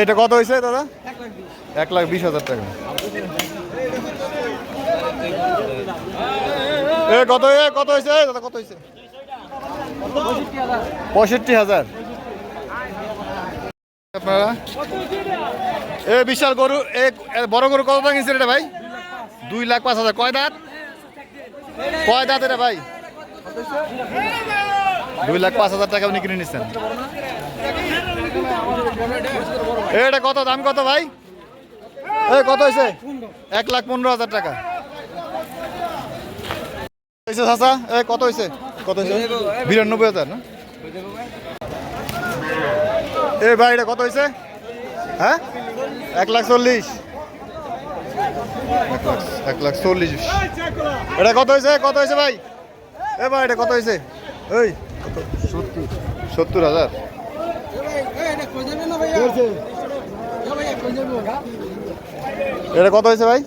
এটা কত হয়েছে দাদা? এক লাখ বিশ হাজার টাকা। এ কত এ কত হয়েছে দাদা কত হয়েছে পঁয়ষট্টি হাজার। আপনারা? এ বিশাল গরু এ এ বড় গরু কত টাকা কিনছেন এটা ভাই? দুই লাখ পাঁচ হাজার। কয় দাঁত? কয় দাঁত এটা ভাই? দুই লাখ পাঁচ হাজার টাকা উনি কিনে নিচ্ছেন এটা কত? দাম কত ভাই? কত হয়েছে? এক লাখ পনেরো হাজার টাকা। কত হয়েছে? কত হয়েছে? বিরানব্বই হাজার, না? এ ভাই, এটা কত হয়েছে? হ্যাঁ? এক লাখ চল্লিশ। এক লাখ এক লাখ চল্লিশ। এটা কত হয়েছে? কত হয়েছে ভাই? এ ভাই, এটা কত হয়েছে? ওই সত্তর হাজার। এটা কত হয়েছে ভাই?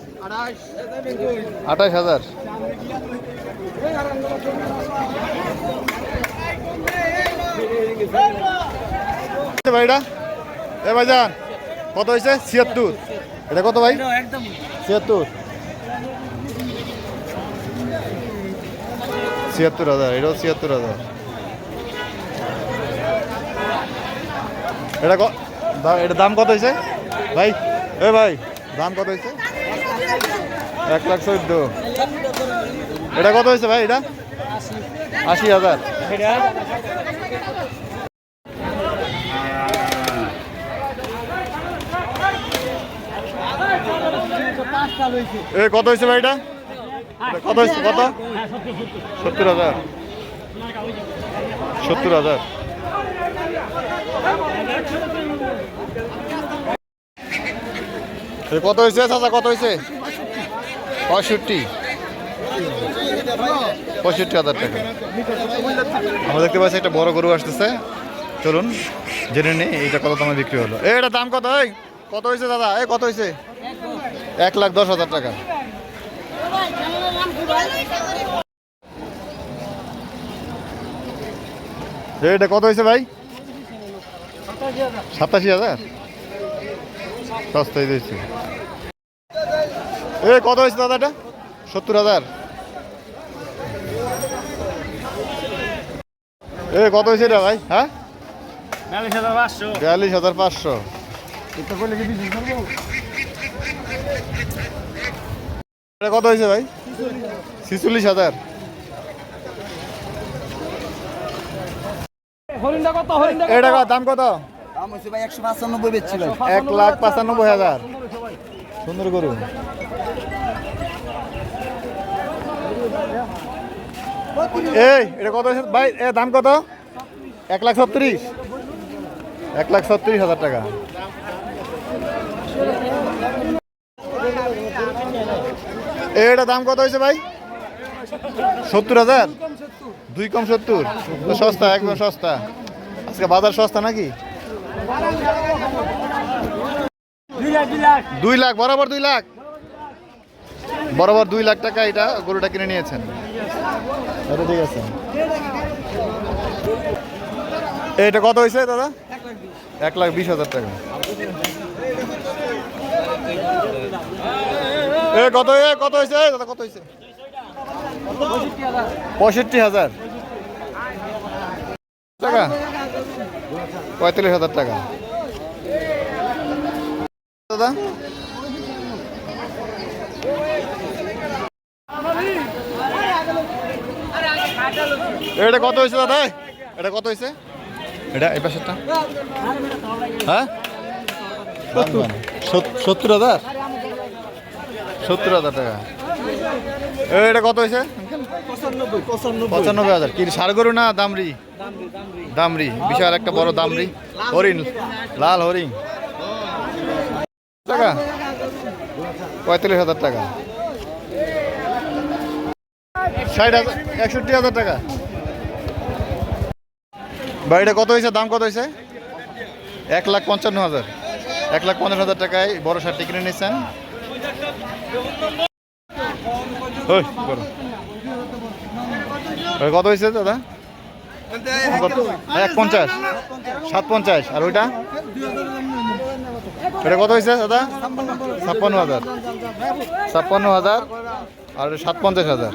আঠাশ হাজার। ভাই এটা? এ ভাই যান। কত হয়েছে? ছিয়াত্তর। এটা কত ভাই? ছিয়াত্তর। ছিয়াত্তর হাজার। এটাও ছিয়াত্তর হাজার। এটা এটার দাম কত হয়েছে ভাই, এ ভাই, দাম কত হয়েছে এক লাখ চোদ্দ। এটা কত হয়েছে ভাই এটা? আশি হাজার। এ, কত হয়েছে ভাই এটা? এটা কত হয়েছে কত? সত্তর হাজার। সত্তর হাজার। কত হয়েছে চাচা কত হয়েছে? পঁয়ষট্টি। পঁয়ষট্টি হাজার টাকা। আমরা দেখতে পাচ্ছি একটা বড় গরু আসতেছে। চলুন জেনে নিই এইটা কত দামে বিক্রি হলো। এ, এটা দাম কত? এই কত হয়েছে দাদা? এই কত হয়েছে? এক লাখ দশ হাজার টাকা। এটা কত হয়েছে ভাই? সাতাশি হাজার? সস্তায় দিয়েছি। এ কত হয়েছে দাদা এটা? সত্তর হাজার। এ কত হয়েছে এটা ভাই? হ্যাঁ? বিয়াল্লিশ হাজার পাঁচশো। কত হয়েছে ভাই? ছিচল্লিশ হাজার। এটা দাম কত? এক লাখ পঁচানব্বই হাজার। সুন্দর গরু। এই, এটা কত? ভাই, এ, দাম কত? এক লাখ ছত্রিশ। এক লাখ ছত্রিশ হাজার টাকা। এটা দাম কত হয়েছে ভাই? সত্তর হাজার? দুই কম সত্তর। সস্তা, একদম সস্তা। আজকে বাজার সস্তা নাকি? দুই লাখ বরাবর দুই লাখ। বরাবর দুই লাখ টাকা এটা গরুটা কিনে নিয়েছেন। এটা ঠিক আছে। এটা কত হয়েছে দাদা? এক লাখ বিশ হাজার টাকা। এ কত এ কত হয়েছে? দাদা কত হয়েছে? পঁয়ষট্টি হাজার। টাকা? পঁয়তাল্লিশ হাজার টাকা। দাদা? এটা কত হয়েছে দাদা? এটা কত হয়েছে? এটা এই পাশেরটা। হ্যাঁ? সত্তর। হাজার? সত্তর হাজার টাকা। এটা কত হয়েছে? পঁচানব্বই। হাজার। কি সার না দামরি? দামরি। বিশাল একটা বড় দামরি। হরিণ। লাল হরিণ। টাকা? পঁয়তাল্লিশ হাজার টাকা। ষাট হাজার একষট্টি হাজার টাকা। বাড়িটা কত হয়েছে? দাম কত হয়েছে? এক লাখ পঞ্চান্ন হাজার। এক লাখ পঞ্চান্ন হাজার টাকায় বড় শার্টটি কিনে নিয়েছেন। কত হয়েছে দাদা? এক পঞ্চাশ। সাত পঞ্চাশ। আর ওইটা? এটা কত হয়েছে দাদা? ছাপ্পান্ন হাজার। ছাপ্পান্ন হাজার আর সাত পঞ্চাশ হাজার।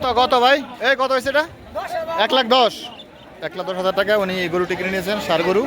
কত ভাই? এই কত হয়েছে এটা? এক লাখ দশ। এক লাখ দশ হাজার টাকা উনি গরুটি কিনে নিয়েছেন, সার গরু।